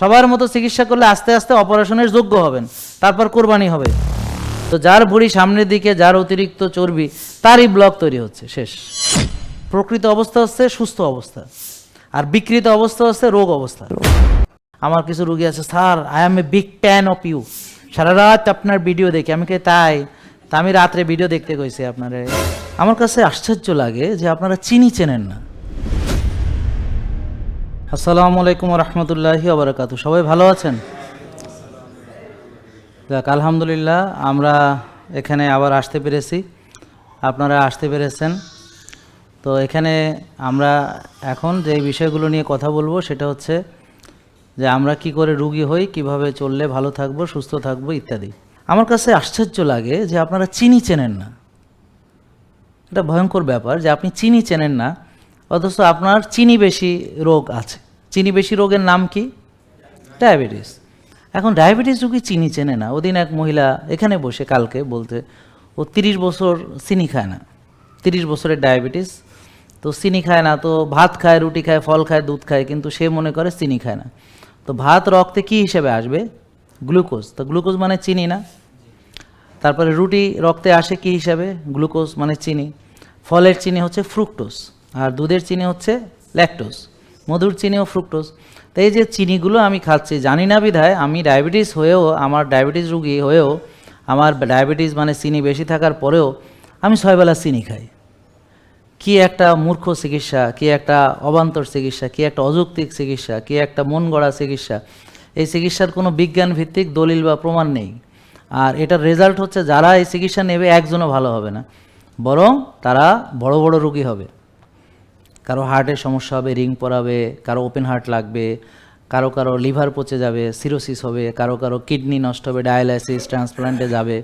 সবার মতো চিকিৎসা করলে আস্তে আস্তে অপারেশনের যোগ্য হবেন, তারপর কোরবানি হবে। তো যার ভুঁড়ি সামনের দিকে, যার অতিরিক্ত চর্বি, তারই ব্লক তৈরি হচ্ছে, শেষ। প্রকৃত অবস্থা হচ্ছে সুস্থ অবস্থা, আর বিকৃত অবস্থা হচ্ছে রোগ অবস্থা। আমার কিছু রুগী আছে, sir I am a big fan of you সারা রাত আপনার ভিডিও দেখি, আমি কে তাই? তা আমি রাত্রে ভিডিও দেখতে কইছি আপনারে। আমার কাছে আশ্চর্য লাগে যে আপনারা চিনি চেনেন না। আসসালামু আলাইকুম রহমতুল্লাহি আবরাকাতু সবাই ভালো আছেন? যাক, আলহামদুলিল্লাহ, আমরা এখানে আবার আসতে পেরেছি। আপনারা আসতে পেরেছেন। তো এখানে আমরা এখন যে বিষয়গুলো নিয়ে কথা বলব, সেটা হচ্ছে যে আমরা কি করে রুগী হই, কীভাবে চললে ভালো থাকব, সুস্থ থাকব, ইত্যাদি। আমার কাছে আশ্চর্য লাগে যে আপনারা চিনি চেনেন না। এটা ভয়ঙ্কর ব্যাপার যে আপনি চিনি চেনেন না অথচ আপনার চিনি বেশি রোগ আছে। চিনি বেশি রোগের নাম কি? ডায়াবেটিস। এখন ডায়াবেটিস রোগী চিনি চেনে না। ওদিন এক মহিলা এখানে বসে কালকে বলতে, ও তিরিশ বছর চিনি খায় না। তিরিশ বছরের ডায়াবেটিস। তো চিনি খায় না, তো ভাত খায়, রুটি খায়, ফল খায়, দুধ খায়, কিন্তু সে মনে করে চিনি খায় না। তো ভাত রক্তে কি হিসেবে আসবে? গ্লুকোজ। তো গ্লুকোজ মানে চিনি না। তারপরে রুটি রক্তে আসে কি হিসাবে? গ্লুকোজ মানে চিনি। ফলের চিনি হচ্ছে ফ্রুক্টোজ। আর দুধের চিনি হচ্ছে ল্যাকটোজ, মধুর চিনি ও ফ্রুক্টোজ। তো এই যে চিনিগুলো আমি খাচ্ছি, জানি না বিধায় আমি ডায়াবেটিস হয়েও, আমার ডায়াবেটিস রুগী হয়েও, আমার ডায়াবেটিস মানে চিনি বেশি থাকার পরেও আমি ছয়বেলা চিনি খাই। কি একটা মূর্খ চিকিৎসা, কি একটা অবান্তর চিকিৎসা, কি একটা অযৌক্তিক চিকিৎসা, কি একটা মন গড়া চিকিৎসা। এই চিকিৎসার কোনো বিজ্ঞান ভিত্তিক দলিল বা প্রমাণ নেই। আর এটার রেজাল্ট হচ্ছে যারা এই চিকিৎসা নেবে, একজনও ভালো হবে না। বরং তারা বড় বড় রুগী হবে। কারও হার্টের সমস্যা হবে, রিং পরাবে, কারও ওপেন হার্ট লাগবে, কারও কারও লিভার পচে যাবে, সিরোসিস হবে, কারও কারও কিডনি নষ্ট হবে, ডায়ালাইসিস, ট্রান্সপ্লান্টে যাবে,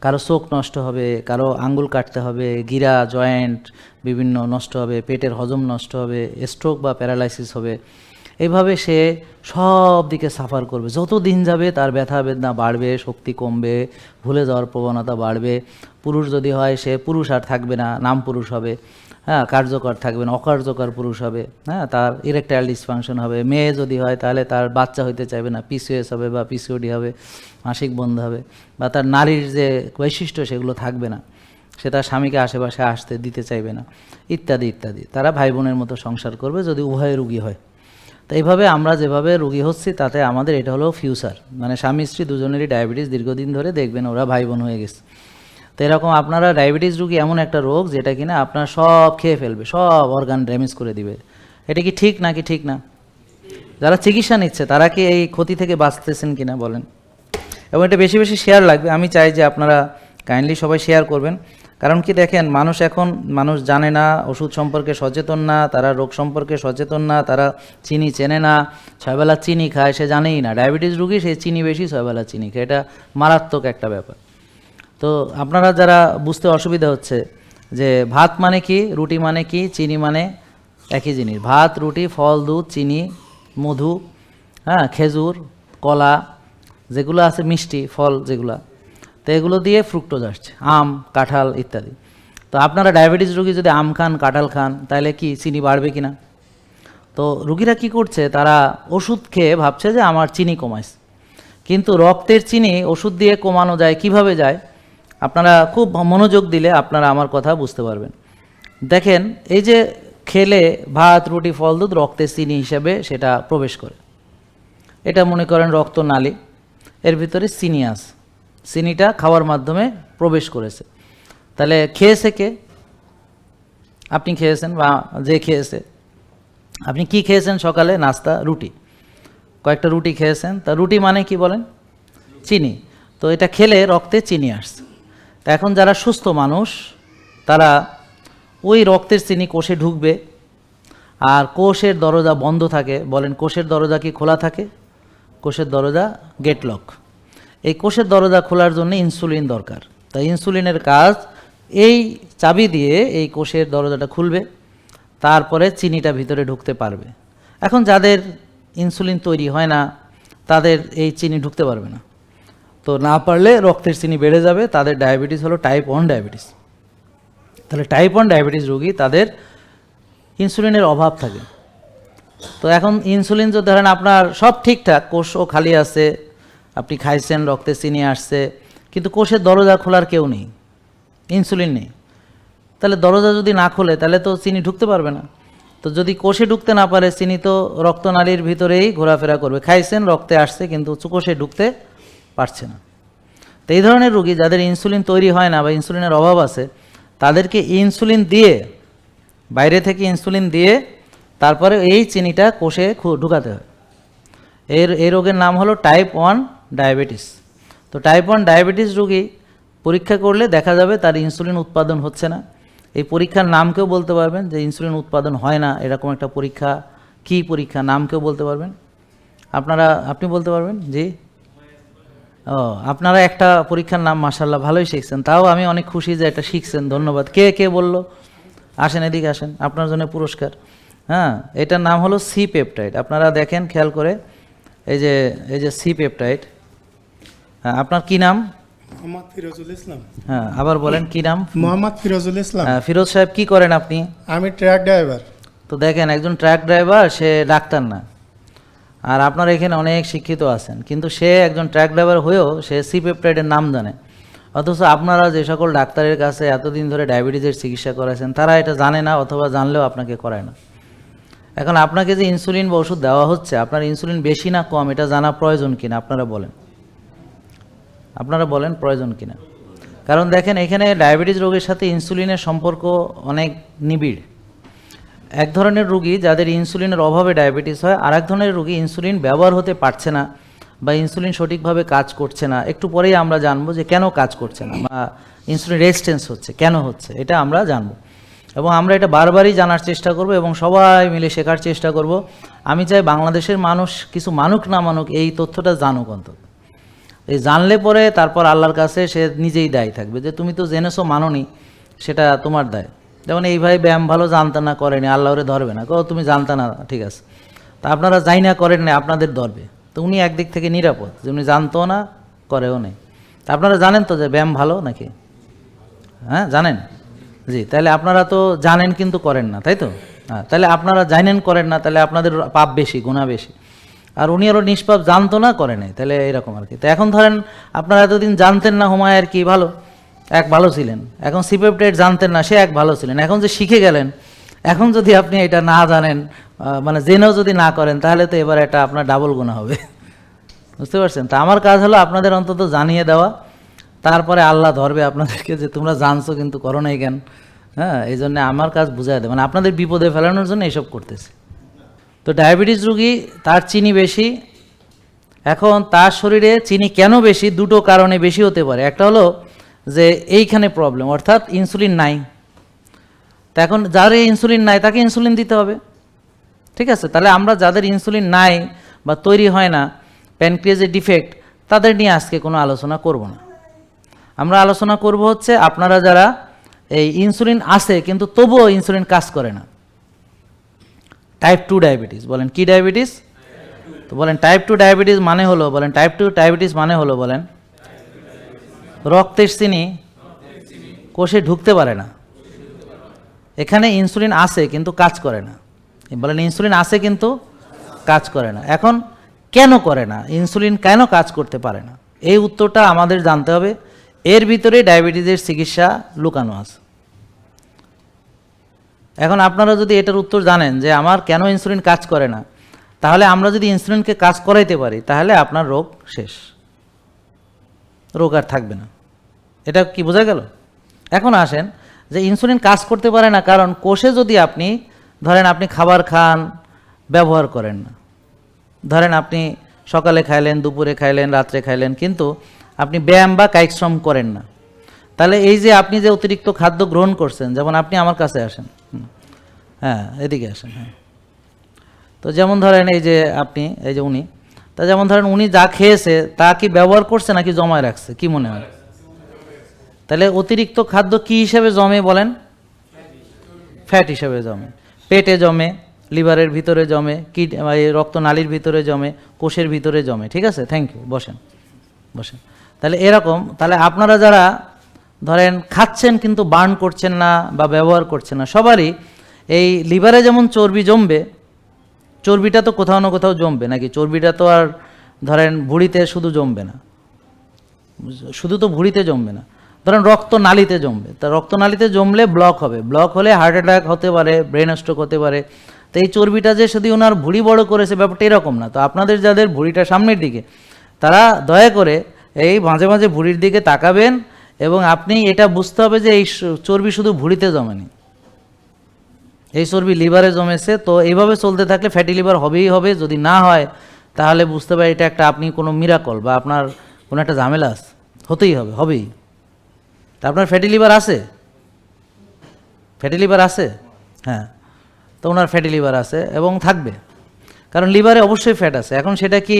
কারও চোখ নষ্ট হবে, কারও আঙ্গুল কাটতে হবে, গিরা, জয়েন্ট বিভিন্ন নষ্ট হবে, পেটের হজম নষ্ট হবে, স্ট্রোক বা প্যারালাইসিস হবে। এভাবে সে সব দিকে সাফার করবে। যত দিন যাবে তার ব্যথা বেদনা বাড়বে, শক্তি কমবে, ভুলে যাওয়ার প্রবণতা বাড়বে। পুরুষ যদি হয় সে পুরুষ আর থাকবে না নাম পুরুষ হবে। হ্যাঁ কার্যকর থাকবেন, অকার্যকর পুরুষ হবে হ্যাঁ তার ইরেকটাইল ডিসফাংশন হবে, মেয়ে যদি হয় তাহলে তার বাচ্চা হইতে চাইবে না, পিসিএস হবে বা পিসিওডি হবে, মাসিক বন্ধ হবে, বা তার নারীর যে বৈশিষ্ট্য সেগুলো থাকবে না, সে তার স্বামীকে আশেপাশে আসতে দিতে চাইবে না, ইত্যাদি ইত্যাদি। তারা ভাই বোনের মতো সংসার করবে যদি উভয় রুগী হয়। তো এইভাবে আমরা যেভাবে রুগী হচ্ছি, তাতে আমাদের এটা হলো ফিউচার মানে স্বামী স্ত্রী দুজনেরই ডায়াবেটিস দীর্ঘদিন ধরে দেখবেন ওরা ভাই বোন হয়ে গেছে। এরকম আপনারা ডায়াবেটিস রুগী এমন একটা রোগ যেটা কিনা আপনার সব খেয়ে ফেলবে, সব অর্গান ড্যামেজ করে দিবে। এটা কি ঠিক নাকি ঠিক না? যারা চিকিৎসা নিচ্ছে, তারা কি এই ক্ষতি থেকে বাঁচতেছেন কিনা বলেন। এবং এটা বেশি বেশি শেয়ার লাগবে। আমি চাই যে আপনারা কাইন্ডলি সবাই শেয়ার করবেন। কারণ কি দেখেন, মানুষ এখন, মানুষ জানে না, ওষুধ সম্পর্কে সচেতন না, তারা রোগ সম্পর্কে সচেতন না, তারা চিনি চেনে না, ছয়বেলা চিনি খায়, সে জানেই না। ডায়াবেটিস রুগী, সে চিনি বেশি, ছয়বেলা চিনি খায়। এটা মারাত্মক একটা ব্যাপার। তো আপনারা যারা বুঝতে অসুবিধা হচ্ছে যে ভাত মানে কি, রুটি মানে কি, চিনি মানে একই জিনিস। ভাত, রুটি, ফল, দুধ, চিনি, মধু হ্যাঁ খেজুর, কলা, যেগুলো আছে মিষ্টি, ফল যেগুলো, তো এগুলো দিয়ে ফ্রুক্টোজ আসছে, আম, কাঁঠাল ইত্যাদি। তো আপনারা ডায়াবেটিস রুগী যদি আম খান, কাঁঠাল খান, তাহলে কি চিনি বাড়বে কি না তো রুগীরা কি করছে, তারা ওষুধ খেয়ে ভাবছে যে আমার চিনি কমাইছে। কিন্তু রক্তের চিনি ওষুধ দিয়ে কমানো যায়, কীভাবে যায়? আপনারা খুব মনোযোগ দিলে আপনারা আমার কথা বুঝতে পারবেন। দেখেন, এই যে খেলে ভাত, রুটি, ফল, দুধ রক্তের চিনি হিসেবে সেটা প্রবেশ করে। এটা মনে করেন রক্ত নালী, এর ভিতরে চিনি আছে। চিনিটা খাওয়ার মাধ্যমে প্রবেশ করেছে। তাহলে খেয়েছে কে? আপনি খেয়েছেন বা যে খেয়েছে? আপনি কি খেয়েছেন সকালে? নাস্তা, রুটি। কয়েকটা রুটি খেয়েছেন। তা রুটি মানে কি বলেন? চিনি। তো এটা খেলে রক্তে চিনি আসছে। এখন যারা সুস্থ মানুষ, তারা ওই রক্তের চিনি কোষে ঢুকবে আর কোষের দরজা বন্ধ থাকে। বলেন, কোষের দরজা কি খোলা থাকে? কোষের দরজা গেটলক। এই কোষের দরজা খোলার জন্য ইনসুলিন দরকার। তাই ইনসুলিনের কাজ এই চাবি দিয়ে এই কোষের দরজাটা খুলবে, তারপরে চিনিটা ভিতরে ঢুকতে পারবে। এখন যাদের ইনসুলিন তৈরি হয় না, তাদের এই চিনি ঢুকতে পারবে না। তো না পারলে রক্তের চিনি বেড়ে যাবে, তাদের ডায়াবেটিস হলো টাইপ ওয়ান ডায়াবেটিস তাহলে টাইপ ওয়ান ডায়াবেটিস রোগী তাদের ইনসুলিনের অভাব থাকে। তো এখন ইনসুলিন যদি ধরেন আপনার সব ঠিকঠাক কোষও খালি আছে, আপনি খাইছেন, রক্তে চিনি আসছে, কিন্তু কোষের দরজা খোলার কেউ নেই ইনসুলিন নেই। তাহলে দরজা যদি না খোলে, তাহলে তো চিনি ঢুকতে পারবে না। তো যদি কোষে ঢুকতে না পারে, চিনি তো রক্তনালীর ভিতরেই ঘোরাফেরা করবে। খাইছেন, রক্তে আসছে, কিন্তু কোষে ঢুকতে পারছে না। তো এই ধরনের রুগী যাদের ইনসুলিন তৈরি হয় না বা ইনসুলিনের অভাব আছে, তাদেরকে ইনসুলিন দিয়ে, বাইরে থেকে ইনসুলিন দিয়ে তারপরে এই চিনিটা কোষে ঢুকাতে হয়। এর, এই রোগের নাম হলো টাইপ ওয়ান ডায়াবেটিস তো টাইপ ওয়ান ডায়াবেটিস রোগী পরীক্ষা করলে দেখা যাবে তার ইনসুলিন উৎপাদন হচ্ছে না। এই পরীক্ষার নামকেও বলতে পারবেন যে ইনসুলিন উৎপাদন হয় না, এরকম একটা পরীক্ষা, কী পরীক্ষা, নামকেও বলতে পারবেন। আপনারা, আপনি বলতে পারবেন জি ও আপনারা একটা পরীক্ষার নাম মাসাল্লাহ ভালোই শিখছেন। তাও আমি অনেক খুশি যে এটা শিখছেন ধন্যবাদ। কে কে বলল? আসেন এদিকে আসেন আপনার জন্য পুরস্কার। হ্যাঁ এটার নাম হলো সি পেপটাইড। আপনারা দেখেন খেয়াল করে এই যে এই যে সি পেপটাইড। হ্যাঁ আপনার কি নাম? মোহাম্মদ ফিরোজুল ইসলাম। হ্যাঁ আবার বলেন কি নাম? মোহাম্মদ ফিরোজুল ইসলাম। হ্যাঁ, ফিরোজ সাহেব কি করেন আপনি? আমি ট্রাক ড্রাইভার। তো দেখেন একজন ট্রাক ড্রাইভার সে ডাক্তার না। আর আপনারা এখানে অনেক শিক্ষিত আছেন, কিন্তু সে একজন ট্রাক ড্রাইভার হয়েও সে সি পেপটাইডের নাম জানে। অথচ আপনারা যে সকল ডাক্তারের কাছে এতদিন ধরে ডায়াবেটিসের চিকিৎসা করেছেন, তারা এটা জানে না অথবা জানলেও আপনাকে করায় না। এখন আপনাকে যে ইনসুলিন বা ওষুধ দেওয়া হচ্ছে, আপনার ইনসুলিন বেশি না কম, এটা জানা প্রয়োজন কিনা, আপনারা বলেন। আপনারা বলেন প্রয়োজন কিনা। কারণ দেখেন, এখানে ডায়াবেটিস রোগের সাথে ইনসুলিনের সম্পর্ক অনেক নিবিড়। এক ধরনের রুগী যাদের ইনসুলিনের অভাবে ডায়াবেটিস হয় আর এক ধরনের রুগী ইনসুলিন ব্যবহার হতে পারছে না বা ইনসুলিন সঠিকভাবে কাজ করছে না। একটু পরেই আমরা জানব যে কেন কাজ করছে না বা ইনসুলিন রেজিস্ট্যান্স হচ্ছে, কেন হচ্ছে, এটা আমরা জানব। এবং আমরা এটা বারবারই জানার চেষ্টা করব এবং সবাই মিলে শেখার চেষ্টা করব। আমি চাই বাংলাদেশের মানুষ কিছু মানুক না মানুক এই তথ্যটা জানুক অন্তত। এই জানলে পরে তারপর আল্লাহর কাছে সে নিজেই দায়ী থাকবে যে তুমি তো জেনেছো মানোনি, সেটা তোমার দায়। যেমন এই ভাই ব্যায়াম ভালো জানতে না করেনি আল্লাহরে ধরবে না। কো, তুমি জানতে না, ঠিক আছে। তা আপনারা যাই না করেন না, আপনাদের ধরবে। তো উনি একদিক থেকে নিরাপদ, যে উনি জানতো না, করেও নেই। তা আপনারা জানেন তো যে ব্যায়াম ভালো নাকি? হ্যাঁ জানেন? জি, তাহলে আপনারা তো জানেন কিন্তু করেন না, তাই তো? হ্যাঁ তাহলে আপনারা জানেন করেন না, তাহলে আপনাদের পাপ বেশি গুণা বেশি। আর উনি আরও নিষ্পাপ, জানতো না, করে নাই, তাহলে এরকম আর কি। তো এখন ধরেন, আপনারা এতদিন জানতেন না হুমায় আর কি, ভালো। এক ভালো ছিলেন। এখন সিপেপটাইড জানতেন না, সে এক ভালো ছিলেন। এখন যে শিখে গেলেন, এখন যদি আপনি এটা না জানেন মানে জেনেও যদি না করেন, তাহলে তো এবার এটা আপনার ডাবল গুণা হবে। বুঝতে পারছেন? তা আমার কাজ হলো আপনাদের অন্তত জানিয়ে দেওয়া। তারপরে আল্লাহ ধরবে আপনাদেরকে যে তোমরা জানছো কিন্তু করো নাই কেন। হ্যাঁ এই জন্য আমার কাজ বুঝাই দেয়। মানে আপনাদের বিপদে ফেলানোর জন্য এইসব করতেছে। তো ডায়াবেটিস রুগী, তার চিনি বেশি। এখন তার শরীরে চিনি কেন বেশি? দুটো কারণে বেশি হতে পারে। একটা হলো যে এইখানে প্রবলেম অর্থাৎ ইনসুলিন নাই। তা এখন যার ইনসুলিন নাই, তাকে ইনসুলিন দিতে হবে। ঠিক আছে? তাহলে আমরা যাদের ইনসুলিন নাই বা তৈরি হয় না প্যানক্রিয়াজের ডিফেক্ট তাদের নিয়ে আজকে কোনো আলোচনা করব না। আমরা আলোচনা করব হচ্ছে আপনারা যারা এই ইনসুলিন আছে, কিন্তু তবুও ইনসুলিন কাজ করে না। টাইপ টু ডায়াবেটিস বলেন কি ডায়াবেটিস তো বলেন টাইপ টু ডায়াবেটিস মানে হলো, বলেন টাইপ টু ডায়াবেটিস মানে হলো, বলেন রক্তের চিনি কোষে ঢুকতে পারে না। এখানে ইনসুলিন আছে কিন্তু কাজ করে না। বলেন ইনসুলিন আছে কিন্তু কাজ করে না। এখন কেন করে না? ইনসুলিন কেন কাজ করতে পারে না? এই উত্তরটা আমাদের জানতে হবে। এর ভিতরে ডায়াবেটিসের চিকিৎসা লুকানো আছে। এখন আপনারা যদি এটার উত্তর জানেন যে আমার কেন ইনসুলিন কাজ করে না, তাহলে আমরা যদি ইনসুলিনকে কাজ করাইতে পারি, তাহলে আপনার রোগ শেষ। রোগ আর থাকবে না। এটা কি বোঝা গেল? এখন আসেন যে ইনসুলিন কাজ করতে পারে না কারণ কোষে যদি আপনি, ধরেন আপনি খাবার খান, ব্যবহার করেন না। ধরেন আপনি সকালে খাইলেন, দুপুরে খাইলেন, রাত্রে খাইলেন, কিন্তু আপনি ব্যায়াম বা কায়িক শ্রম করেন না। তাহলে এই যে আপনি যে অতিরিক্ত খাদ্য গ্রহণ করছেন, যেমন আপনি আমার কাছে আসেন হ্যাঁ এদিকে আসেন হ্যাঁ। তো যেমন ধরেন এই যে আপনি, এই যে উনি, তা যেমন ধরেন উনি যা খেয়েছে, তা কি ব্যবহার করছে নাকি জমায় রাখছে? কি মনে হয়? তাহলে অতিরিক্ত খাদ্য কি হিসেবে জমে বলেন? ফ্যাট হিসেবে জমে। পেটে জমে, লিভারের ভিতরে জমে এই রক্তনালীর ভিতরে জমে, কোষের ভিতরে জমে, ঠিক আছে? থ্যাংক ইউ বসেন বসেন। তাহলে এরকম, তাহলে আপনারা যারা ধরেন খাচ্ছেন কিন্তু বার্ন করছেন না বা ব্যবহার করছেন না, সবারই এই লিভারে যেমন চর্বি জমবে, চর্বিটা তো কোথাও না কোথাও জমবে, নাকি চর্বিটা তো আর ধরেন ভুঁড়িতে শুধু জমবে না। শুধু তো ভুঁড়িতে জমবে না। ধরেন রক্ত নালীতে জমবে। তা রক্ত নালীতে জমলে ব্লক হবে। ব্লক হলে হার্ট অ্যাটাক হতে পারে ব্রেন স্ট্রোক হতে পারে। তো এই চর্বিটা যে শুধু ওনার ভুঁড়ি বড় করেছে ব্যাপারটা এরকম না। তো আপনাদের যাদের ভুঁড়িটা সামনের দিকে, তারা দয়া করে এই মাঝে মাঝে ভুঁড়ির দিকে তাকাবেন এবং আপনি এটা বুঝতে হবে যে এই চর্বি শুধু ভুঁড়িতে জমেনি। এই চর্বি লিভারে জমেছে, তো এইভাবে চলতে থাকলে ফ্যাটি লিভার হবেই হবে। যদি না হয়, তাহলে বুঝতে পারি এটা একটা আপনি কোনো মিরাকল বা আপনার কোনো একটা ঝামেলা হতেই হবে, হবেই। তা আপনার ফ্যাটি লিভার আছে? ফ্যাটি লিভার আছে? হ্যাঁ। তো ওনার ফ্যাটি লিভার আছে এবং থাকবে। কারণ লিভারে অবশ্যই ফ্যাট আছে। এখন সেটা কি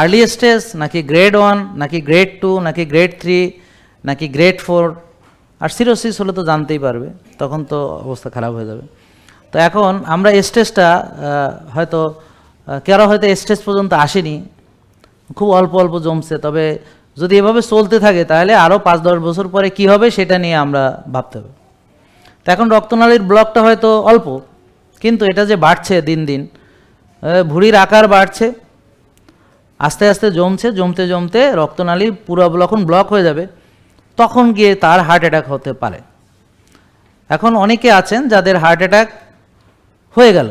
আর্লি স্টেজ নাকি গ্রেড ওয়ান নাকি গ্রেড টু নাকি গ্রেড থ্রি নাকি গ্রেড ফোর আর সিরোসিস হলে তো জানতেই পারবে। তখন তো অবস্থা খারাপ হয়ে যাবে। তো এখন আমরা স্টেজটা হয়তো কারও হয়তো স্টেজ পর্যন্ত আসেনি। খুব অল্প অল্প জমছে। তবে যদি এভাবে চলতে থাকে, তাহলে আরও পাঁচ দশ বছর পরে কি হবে সেটা নিয়ে আমরা ভাবতে হবে। তো এখন রক্তনালীর ব্লকটা হয়তো অল্প, কিন্তু এটা যে বাড়ছে দিন দিন ভুঁড়ির আকার বাড়ছে, আস্তে আস্তে জমছে, জমতে জমতে রক্তনালী পুরো যখন ব্লক হয়ে যাবে, তখন গিয়ে তার হার্ট অ্যাটাক হতে পারে। এখন অনেকে আছেন যাদের হার্ট অ্যাটাক হয়ে গেল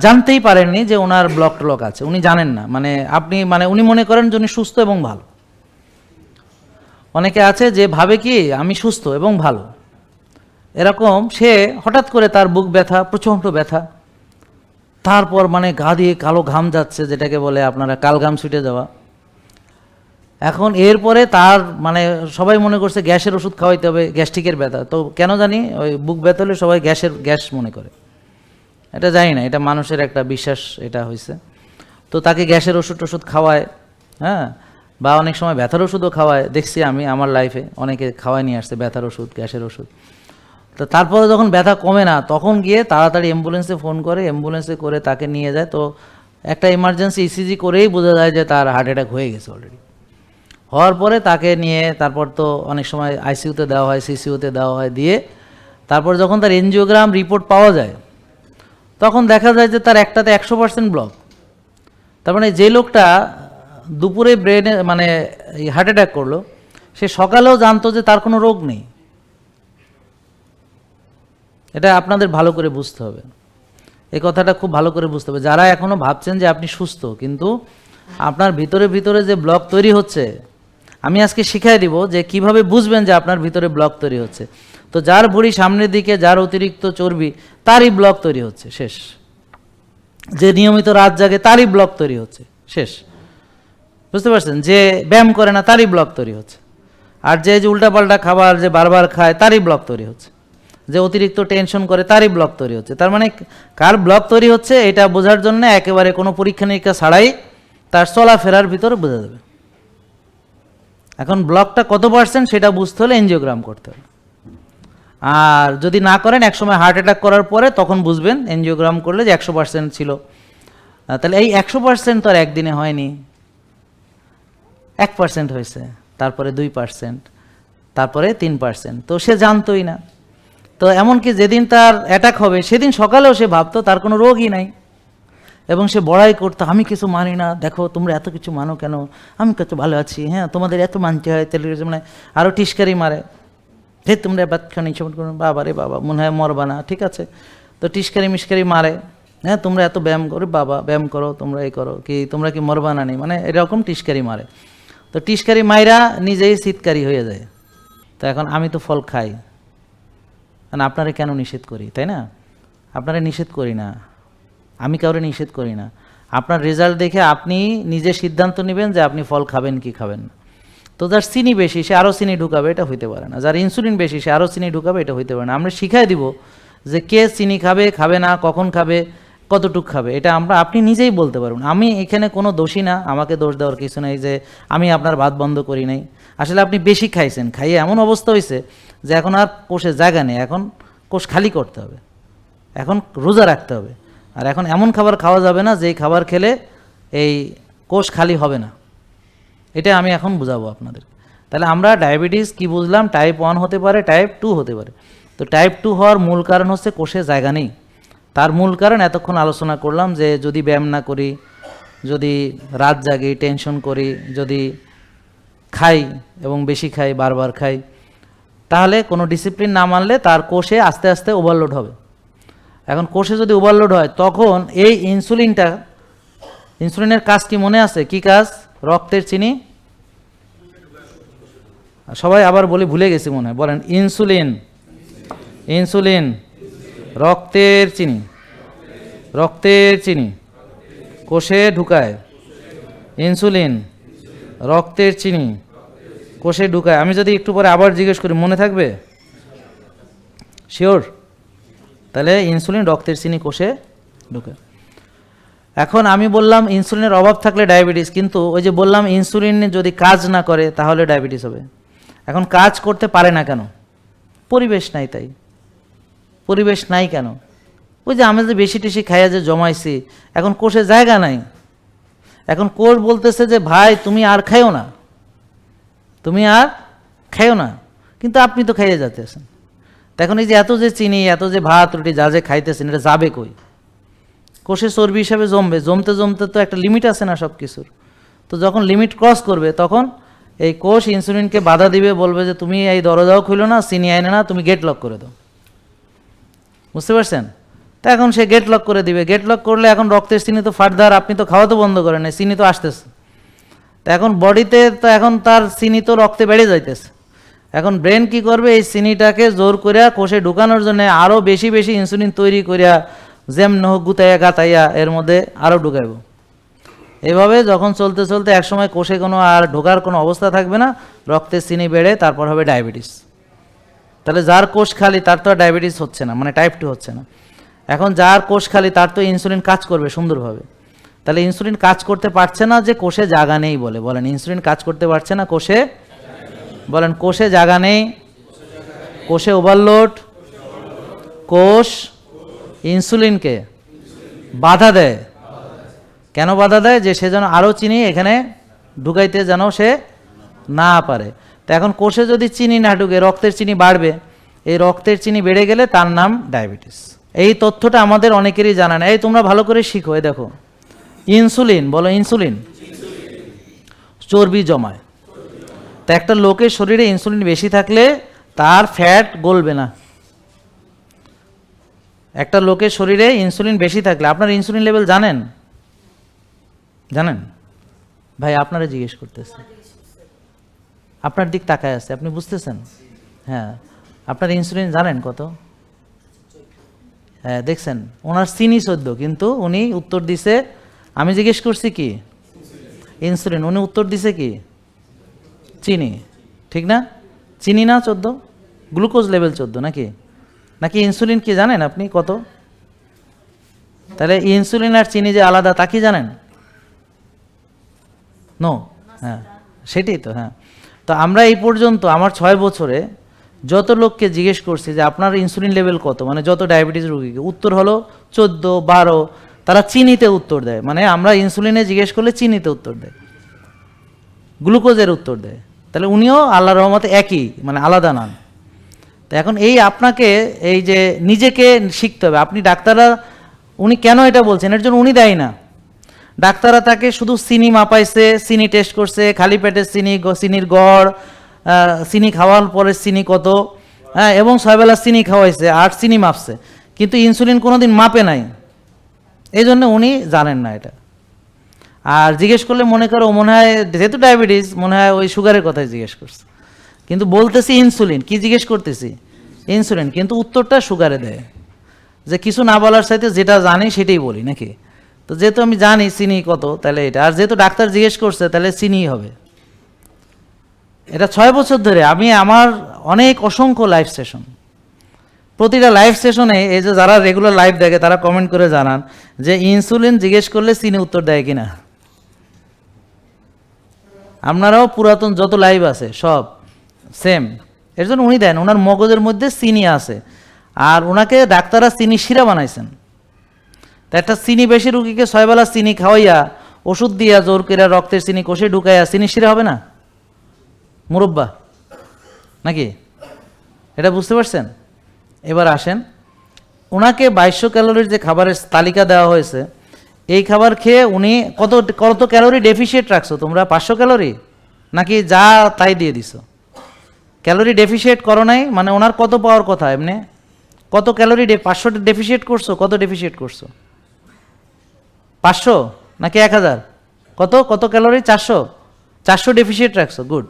জানতেই পারেননি যে ওনার ব্লক টলক আছে। উনি জানেন না। মানে আপনি মানে উনি মনে করেন যে উনি সুস্থ এবং ভালো। অনেকে আছে যে ভাবে কি, আমি সুস্থ এবং ভালো। এরকম সে হঠাৎ করে তার বুক ব্যথা, প্রচণ্ড ব্যথা। তারপর মানে গা দিয়ে কালো ঘাম যাচ্ছে, যেটাকে বলে আপনারা কাল ঘাম ছুটে যাওয়া। এখন এরপরে তার মানে সবাই মনে করছে গ্যাসের ওষুধ খাওয়াইতে হবে, গ্যাস্ট্রিকের ব্যথা। তো কেন জানি ওই বুক ব্যথা হলে সবাই গ্যাসের, গ্যাস মনে করে। এটা জানি না, এটা মানুষের একটা বিশ্বাস, এটা হয়েছে তো তাকে গ্যাসের ওষুধ টষুধ খাওয়ায় হ্যাঁ? বা অনেক সময় ব্যথার ওষুধও খাওয়ায়। দেখছি আমি আমার লাইফে অনেকে খাওয়াই নিয়ে আসছে ব্যথার ওষুধ, গ্যাসের ওষুধ। তো তারপরে যখন ব্যথা কমে না, তখন গিয়ে তাড়াতাড়ি অ্যাম্বুলেন্সে ফোন করে অ্যাম্বুলেন্সে করে তাকে নিয়ে যায়। তো একটা ইমার্জেন্সি ইসিজি করেই বোঝা যায় যে তার হার্ট অ্যাটাক হয়ে গেছে অলরেডি হওয়ার পরে তাকে নিয়ে তারপর তো অনেক সময় আইসিইউতে দেওয়া হয় সিসিউতে দেওয়া হয়, দিয়ে তারপর যখন তার এনজিওগ্রাম রিপোর্ট পাওয়া যায় তখন দেখা যায় যে তার একটাতে একশো পার্সেন্ট ব্লক তার মানে যে লোকটা দুপুরে ব্রেনে মানে হার্ট অ্যাটাক করল, সে সকালেও জানতো যে তার কোনো রোগ নেই। এটা আপনাদের ভালো করে বুঝতে হবে। এই কথাটা খুব ভালো করে বুঝতে হবে। যারা এখনও ভাবছেন যে আপনি সুস্থ, কিন্তু আপনার ভিতরে ভিতরে যে ব্লক তৈরি হচ্ছে, আমি আজকে শিখাই দিব যে কীভাবে বুঝবেন যে আপনার ভিতরে ব্লক তৈরি হচ্ছে। তো যার ভুঁড়ি সামনের দিকে, যার অতিরিক্ত চর্বি, তারই ব্লক তৈরি হচ্ছে, শেষ। যে নিয়মিত রাত জাগে, তারই ব্লক তৈরি হচ্ছে, শেষ। বুঝতে পারছেন? যে ব্যায়াম করে না, তারই ব্লক তৈরি হচ্ছে। আর যে যে উল্টাপাল্টা খাবার যে বারবার খায়, তারই ব্লক তৈরি হচ্ছে। যে অতিরিক্ত টেনশন করে, তারই ব্লক তৈরি হচ্ছে। তার মানে কার ব্লক তৈরি হচ্ছে, এটা বোঝার জন্য একেবারে কোনো পরীক্ষা নিরীক্ষা ছাড়াই তার চলাফেরার ভিতরে বোঝা যাবে। এখন ব্লকটা কত পার্সেন্ট সেটা বুঝতে হলে এনজিওগ্রাম করতে হবে। আর যদি না করেন, একসময় হার্ট অ্যাটাক করার পরে তখন বুঝবেন এনজিওগ্রাম করলে যে একশো পার্সেন্ট ছিল। তাহলে এই একশো পার্সেন্ট তো আর একদিনে হয়নি। এক পার্সেন্ট হয়েছে, তারপরে দুই পার্সেন্ট তারপরে তিন পার্সেন্ট তো সে জানতোই না। তো এমনকি যেদিন তার অ্যাটাক হবে, সেদিন সকালেও সে ভাবতো, তার কোনো রোগই নাই। এবং সে বড়াই করতো, আমি কিছু মানি না, দেখো তোমরা এত কিছু মানো কেন? আমি কত ভালো আছি হ্যাঁ তোমাদের এত মানতে হয় টেলিভিশন মানে আরও টিস্কারি মারে। হে, তোমরা বাচ্চাখানি সব করো। বাবা রে বাবা, মনে হয় মরবা না, ঠিক আছে? তো টিসকারি মিসকারি মারে। হ্যাঁ তোমরা এত ব্যায়াম করো, বাবা ব্যায়াম করো, তোমরা এই করো, কি তোমরা কি মরবা না নেই? মানে এরকম টিসকারি মারে। তো টিসকারি মাইরা নিজেই শীতকারী হয়ে যায়। তো এখন আমি তো ফল খাই। মানে আপনারা কেন নিষেধ করি, তাই না? আপনারা নিষেধ করি না। আমি কাউরে নিষেধ করি না। আপনার রেজাল্ট দেখে আপনি নিজে সিদ্ধান্ত নেবেন যে আপনি ফল খাবেন কি খাবেন না। তো যার চিনি বেশি, সে আরও চিনি ঢুকাবে, এটা হইতে পারে না। যার ইনসুলিন বেশি, সে আরও চিনি ঢুকাবে, এটা হইতে পারে না। আমরা শিখাই দিব যে কে চিনি খাবে খাবে না, কখন খাবে, কতটুক খাবে। এটা আমরা, আপনি নিজেই বলতে পারবেন আমি এখানে কোনো দোষী না, আমাকে দোষ দেওয়ার কিছু নেই যে আমি আপনার ভাত বন্ধ করি নাই। আসলে আপনি বেশি খাইছেন, খাইয়ে এমন অবস্থা হয়েছে যে এখন আর কোষে জায়গা নেই, এখন কোষ খালি করতে হবে। এখন রোজা রাখতে হবে। আর এখন এমন খাবার খাওয়া যাবে না যেই খাবার খেলে এই কোষ খালি হবে না। এটা আমি এখন বুঝাবো আপনাদের। তাহলে আমরা ডায়াবেটিস কি বুঝলাম? টাইপ ওয়ান হতে পারে টাইপ টু হতে পারে। তো টাইপ টু হওয়ার মূল কারণ হচ্ছে কোষে জায়গা নেই। তার মূল কারণ এতক্ষণ আলোচনা করলাম যে যদি ব্যায়াম না করি, যদি রাত জাগি টেনশন করি, যদি খাই এবং বেশি খাই, বারবার খাই, তাহলে কোনো ডিসিপ্লিন না মানলে তার কোষে আস্তে আস্তে ওভারলোড হবে। এখন কোষে যদি ওভারলোড হয়, তখন এই ইনসুলিনটা ইনসুলিনের কাজ কি মনে আছে? কি কাজ? রক্তের চিনি? সবাই আবার বলি ভুলে গেছি মনে হয়। বলেন, ইনসুলিন। ইনসুলিন। রক্তের চিনি। রক্তের চিনি। কোষে ঢুকায়। ইনসুলিন। রক্তের চিনি। কোষে ঢুকায়। আমি যদি একটু পরে আবার জিজ্ঞেস করি, মনে থাকবে? শিওর তাহলে ইনসুলিন, রক্তের চিনি কোষে ঢুকায়। এখন আমি বললাম ইনসুলিনের অভাব থাকলে ডায়াবেটিস, কিন্তু ওই যে বললাম ইনসুলিন যদি কাজ না করে, তাহলে ডায়াবেটিস হবে। এখন কাজ করতে পারে না কেন? পরিবেশ নাই তাই। পরিবেশ নাই কেন? ওই যে আমি যে বেশি টেশি খাইয়া যে জমাইছি, এখন কোষে জায়গা নাই। এখন কোষ বলতেছে যে, ভাই, তুমি আর খাইও না। তুমি আর খাইও না। কিন্তু আপনি তো খাইয়ে যাচ্ছেন তা এখন এই যে এত যে চিনি, এত যে ভাত, রুটি যা যে খাইতেছেন, এটা যাবে কই? কোষে চর্বি হিসাবে জমবে। জমতে জমতে তো একটা লিমিট আছে না সব কিছুর তো যখন লিমিট ক্রস করবে, তখন এই কোষ ইনসুলিনকে বাধা দিবে, বলবে যে, তুমি এই দরজাও খুলো না, চিনি আইনে না, তুমি গেট লক করে দাও। বুঝতে পারছেন? তা এখন সে গেট লক করে দিবে। গেট লক করলে এখন রক্তের চিনি তো ফাটদার আপনি তো খাওয়া তো বন্ধ করেন চিনি তো আসতেছে। তা এখন বডিতে তো এখন তার চিনি তো রক্তে বেড়ে যাইতেছে। এখন ব্রেন কি করবে? এই চিনিটাকে জোর করিয়া কোষে ঢুকানোর জন্য আরও বেশি বেশি ইনসুলিন তৈরি করিয়া যেমন হোক গুতাইয়া গাতাইয়া এর মধ্যে আরও ঢুকাইব। এভাবে যখন চলতে চলতে একসময় কোষে কোনো আর ঢোকার কোনো অবস্থা থাকবে না রক্তের চিনি বেড়ে তারপর হবে ডায়াবেটিস। তাহলে যার কোষ খালি তার তো ডায়াবেটিস হচ্ছে না মানে টাইপ টু হচ্ছে না। এখন যার কোষ খালি তার তো ইনসুলিন কাজ করবে সুন্দরভাবে। তাহলে ইনসুলিন কাজ করতে পারছে না যে কোষে জাগা নেই বলে। বলেন, ইনসুলিন কাজ করতে পারছে না কোষে? বলেন, কোষে জাগা নেই। কোষে ওভারলোড কোষ ইনসুলিনকে বাধা দেয়। কেন বাধা দেয়? যে সে যেন আরও চিনি এখানে ঢুকাইতে যেন সে না পারে। তো এখন কোষে যদি চিনি না ঢুকে, রক্তের চিনি বাড়বে, এই রক্তের চিনি বেড়ে গেলে তার নাম ডায়াবেটিস। এই তথ্যটা আমাদের অনেকেরই জানা নেই। এই তোমরা ভালো করে শিখো, এই দেখো। ইনসুলিন, বলো ইনসুলিন। চর্বি জমায়। তা একটা লোকের শরীরে ইনসুলিন বেশি থাকলে তার ফ্যাট গলবে না। একটা লোকের শরীরে ইনসুলিন বেশি থাকলে, আপনার ইনসুলিন লেভেল জানেন? জানেন? ভাই, আপনারা জিজ্ঞেস করতেছে। আপনার দিক তাকায় আছে, আপনি বুঝতেছেন? হ্যাঁ আপনার ইনসুলিন জানেন কত? হ্যাঁ দেখছেন, ওনার চিনি চোদ্দ, কিন্তু উনি উত্তর দিছে, আমি জিজ্ঞেস করছি কি? ইনসুলিন উনি উত্তর দিছে কি? চিনি, ঠিক না? চিনি না চোদ্দ? গ্লুকোজ লেভেল চোদ্দ, নাকি? নাকি ইনসুলিন কি জানেন আপনি কত? তাহলে ইনসুলিন আর চিনি যে আলাদা তা কি জানেন? নো হ্যাঁ সেটাই তো হ্যাঁ। তো আমরা এই পর্যন্ত, আমার ছয় বছরে যত লোককে জিজ্ঞেস করছি যে আপনার ইনসুলিন লেভেল কত মানে যত ডায়াবেটিস রোগীকে উত্তর হলো চোদ্দ, বারো, তারা চিনিতে উত্তর দেয়। মানে আমরা ইনসুলিনে জিজ্ঞেস করলে চিনিতে উত্তর দেয়। গ্লুকোজের উত্তর দেয়। তাহলে উনিও আল্লাহ রহমতে একই মানে আলাদা নন তো এখন এই আপনাকে, এই যে নিজেকে শিখতে হবে। আপনি ডাক্তাররা, উনি কেন এটা বলছেন? এর জন্য উনি দেয় না। ডাক্তাররা তাকে শুধু চিনি মাপাইছে, চিনি টেস্ট করছে, খালি পেটে চিনি চিনির গড় চিনি খাওয়ার পরে চিনি কত হ্যাঁ এবং ছয়বেলা চিনি খাওয়াইছে আর চিনি মাপছে। কিন্তু ইনসুলিন কোনোদিন মাপে নাই। এই জন্য উনি জানেন না এটা। আর জিজ্ঞেস করলে মনে করো, মনে হয়, যেহেতু ডায়াবেটিস, মনে হয় ওই সুগারের কথাই জিজ্ঞেস করছে। কিন্তু বলতেছি ইনসুলিন কি জিজ্ঞেস করতেছি? ইনসুলিন কিন্তু উত্তরটা সুগারে দেয়। যে কিছু না বলার সাথে যেটা জানি সেটাই বলি, নাকি? তো যেহেতু আমি জানি চিনি কত, তাহলে এটা। আর যেহেতু ডাক্তার জিজ্ঞেস করছে, তাহলে চিনিই হবে। এটা ছয় বছর ধরে আমি আমার অনেক অসংখ্য লাইভ সেশন প্রতিটা লাইভ সেশনে এই যে যারা রেগুলার লাইভ দেখে, তারা কমেন্ট করে জানান যে ইনসুলিন জিজ্ঞেস করলে চিনি উত্তর দেয় কিনা। আপনারাও পুরাতন যত লাইভ আছে, সব। সেম। এর জন্য উনি দেন ওনার মগজের মধ্যে চিনি আছে। আর ওনাকে ডাক্তাররা চিনি শিরা বানাইছেন। তা একটা চিনি বেশি রুগীকে ছয়বেলা চিনি খাওয়াইয়া ওষুধ দিয়া জোর করে রক্তের চিনি কষে ঢুকাইয়া চিনি শিরা হবে না? মুরব্বা। নাকি? এটা বুঝতে পারছেন? এবার আসেন। ওনাকে বাইশশো ক্যালোরির যে খাবারের তালিকা দেওয়া হয়েছে, এই খাবার খেয়ে উনি কত কত ক্যালোরি ডেফিসিয়েট রাখছো তোমরা? পাঁচশো ক্যালোরি? নাকি যা তাই দিয়ে দিছো? ক্যালোরি ডেফিসিয়েট করো নাই মানে ওনার কত পাওয়ার কথা এমনি? কত ক্যালোরি পাঁচশো ডেফিসিয়েট করছ, কত ডেফিসিয়েট করছ? পাঁচশো নাকি এক হাজার? কত কত ক্যালোরি? চারশো? চারশো ডেফিসিয়েট রাখছো, গুড।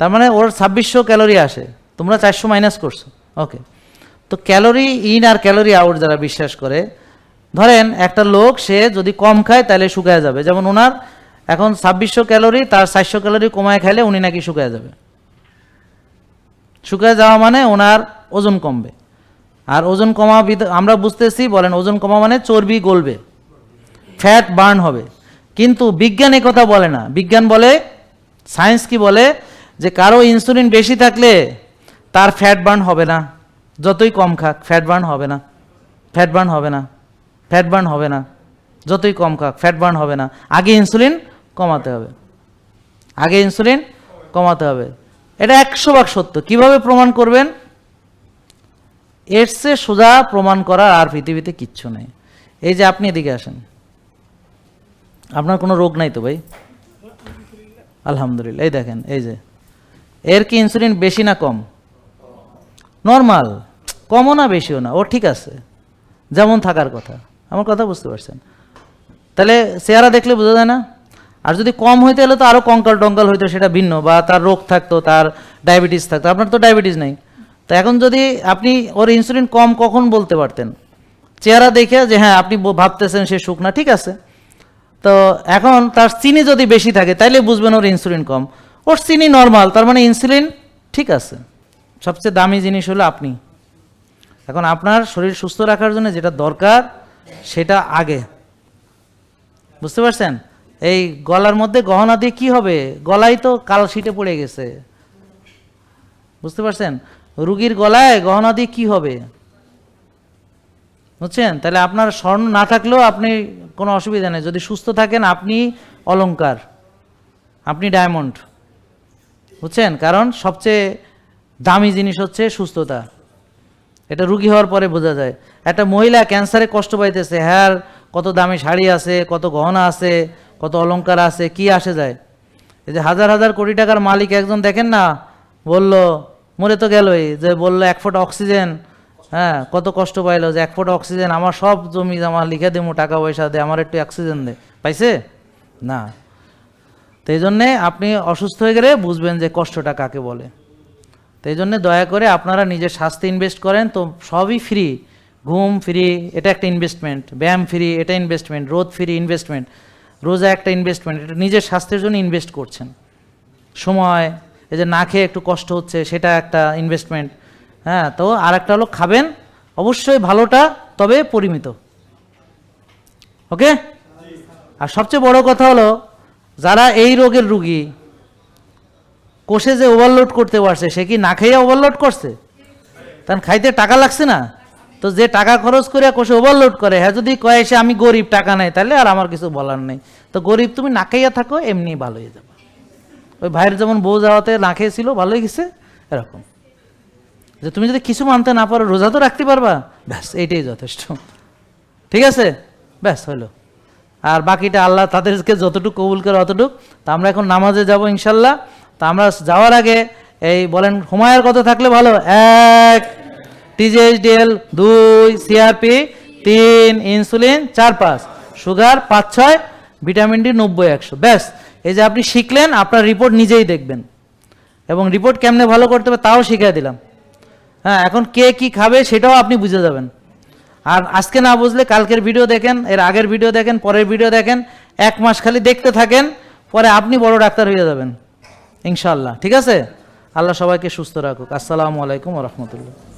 তার মানে ওর ছাব্বিশশো ক্যালোরি আসে, তোমরা চারশো মাইনাস করছ, ওকে। তো ক্যালোরি ইন আর ক্যালোরি আউট যারা বিশ্বাস করে, ধরেন একটা লোক, সে যদি কম খায়, তাহলে শুকায় যাবে। যেমন ওনার এখন ছাব্বিশশো ক্যালোরি, তার চারশো ক্যালোরি কমায় খাইলে উনি নাকি শুকায় যাবে। শুকায় যাওয়া মানে ওনার ওজন কমবে। আর ওজন কমা আমরা বুঝতেছি, বলেন, ওজন কমা মানে চর্বি গলবে, ফ্যাট বার্ন হবে। কিন্তু বিজ্ঞান কথা বলে না। বিজ্ঞান বলে, সায়েন্স কি বলে, যে কারও ইনসুলিন বেশি থাকলে তার ফ্যাট বার্ন হবে না। যতই কম খাক, ফ্যাট বার্ন হবে না। ফ্যাট বার্ন হবে না। ফ্যাট বার্ন হবে না। যতই কম খাক, ফ্যাট বার্ন হবে না। আগে ইনসুলিন কমাতে হবে। আগে ইনসুলিন কমাতে হবে। এটা একশো ভাগ সত্য। কীভাবে প্রমাণ করবেন? এর চেয়ে সোজা প্রমাণ করার আর পৃথিবীতে কিচ্ছু নেই। এই যে আপনি এদিকে আসেন। আপনার কোনো রোগ নাই তো ভাই? আলহামদুলিল্লাহ। এই দেখেন, এই যে। এর কি ইনসুলিন বেশি না কম? নর্মাল কমও না, বেশিও না। ও ঠিক আছে। যেমন থাকার কথা। আমার কথা বুঝতে পারছেন। তাহলে চেহারা দেখলে বোঝা যায় না? আর যদি কম হইতে হলে তো আরও কঙ্কাল টঙ্কাল হইতো, সেটা ভিন্ন, বা তার রোগ থাকতো, তার ডায়াবেটিস থাকতো, আপনার তো ডায়াবেটিস নেই। তো এখন যদি আপনি ওর ইনসুলিন কম কখন বলতে পারতেন? চেহারা দেখে যে হ্যাঁ আপনি ভাবতেছেন সে শুকনা ঠিক আছে। তো এখন তার চিনি যদি বেশি থাকে, তাইলে বুঝবেন ওর ইনসুলিন কম। ওর চিনি নর্মাল তার মানে ইনসুলিন ঠিক আছে। সবচেয়ে দামি জিনিস হলো আপনি। এখন আপনার শরীর সুস্থ রাখার জন্য যেটা দরকার, সেটা আগে। বুঝতে পারছেন? এই গলার মধ্যে গহনা দিয়ে কি হবে? গলাই তো কাল শিটে পড়ে গেছে। বুঝতে পারছেন? রুগীর গলায় গহনা দিয়ে কি হবে? বুঝছেন? তাহলে আপনার স্বর্ণ না থাকলেও আপনি কোনো অসুবিধা নেই। যদি সুস্থ থাকেন, আপনি অলঙ্কার আপনি ডায়মন্ড। বুঝছেন? কারণ সবচেয়ে দামি জিনিস হচ্ছে সুস্থতা। এটা রুগী হওয়ার পরে বোঝা যায়। একটা মহিলা ক্যান্সারে কষ্ট পাইতেছে। হ্যাঁ কত দামি শাড়ি আছে, কত গহনা আছে। কত অলংকার আছে, কি আসে যায়? এই যে হাজার হাজার কোটি টাকার মালিক একজন দেখেন না? বলল, মরে তো গেলই। যে বলল, এক ফুট অক্সিজেন। হ্যাঁ কত কষ্ট পাইলো যে এক ফুট অক্সিজেন, আমার সব জমি জমা লিখে দেবো টাকা পয়সা দে, আমার একটু অক্সিজেন দে। পাইছে? না। তো এই জন্যে আপনি অসুস্থ হয়ে গেলে বুঝবেন যে কষ্টটা কাকে বলে। তো এই জন্য দয়া করে আপনারা নিজের স্বাস্থ্যে ইনভেস্ট করেন, তো সবই ফ্রি ঘুম ফ্রি এটা একটা ইনভেস্টমেন্ট ব্যায়াম ফ্রি এটা ইনভেস্টমেন্ট রোদ ফ্রি ইনভেস্টমেন্ট রোজা একটা ইনভেস্টমেন্ট এটা নিজের স্বাস্থ্যের জন্য ইনভেস্ট করছেন। সময়, এই যে না খেয়ে একটু কষ্ট হচ্ছে, সেটা একটা ইনভেস্টমেন্ট হ্যাঁ তো আর একটা হলো খাবেন, অবশ্যই ভালোটা, তবে পরিমিত। ওকে? আর সবচেয়ে বড় কথা হলো, যারা এই রোগের রুগী, কোষে যে ওভারলোড করতে পারছে, সে কি না খেয়ে ওভারলোড করছে? তখন খাইতে টাকা লাগছে না? তো যে টাকা খরচ করে কোষে ওভারলোড করে হ্যাঁ যদি কয় সে, আমি গরিব, টাকা নেই তাহলে আর আমার কিছু বলার নেই। তো গরিব তুমি না খাইয়া থাকো, এমনি ভালো হয়ে যাবে। ওই ভাইয়ের যেমন বউ যাওয়াতে না খেয়েছিল ভালো হয়ে গেছে, এরকম। যে তুমি যদি কিছু মানতে না পারো, রোজা তো রাখতে পারবা? ব্যাস, এইটাই যথেষ্ট। ঠিক আছে? ব্যাস, হলো। আর বাকিটা আল্লাহ তাদেরকে যতটুকু কবুল করে অতটুক। তা আমরা এখন নামাজে যাব ইনশাল্লাহ। তা আমরা যাওয়ার আগে এই বলেন হুমায়ের কথা থাকলে ভালো? এক টিজিএইচডিএল দুই সিআরপি তিন ইনসুলিন চার, পাঁচ। সুগার পাঁচ, ছয় ভিটামিন ডি নব্বই, একশো। ব্যাস, এই যে আপনি শিখলেন, আপনার রিপোর্ট নিজেই দেখবেন। এবং রিপোর্ট কেমনে ভালো করতে হবে তাও শিখিয়ে দিলাম। হ্যাঁ এখন কে কি খাবে সেটাও আপনি বুঝে যাবেন। আর আজকে না বুঝলে কালকের ভিডিও দেখেন, এর আগের ভিডিও দেখেন, পরের ভিডিও দেখেন, এক মাস খালি দেখতে থাকেন, পরে আপনি বড় ডাক্তার হয়ে যাবেন। ইনশাল্লাহ ঠিক আছে? আল্লাহ সবাইকে সুস্থ রাখুক। আসসালামু আলাইকুম রহমতুল্লাহ।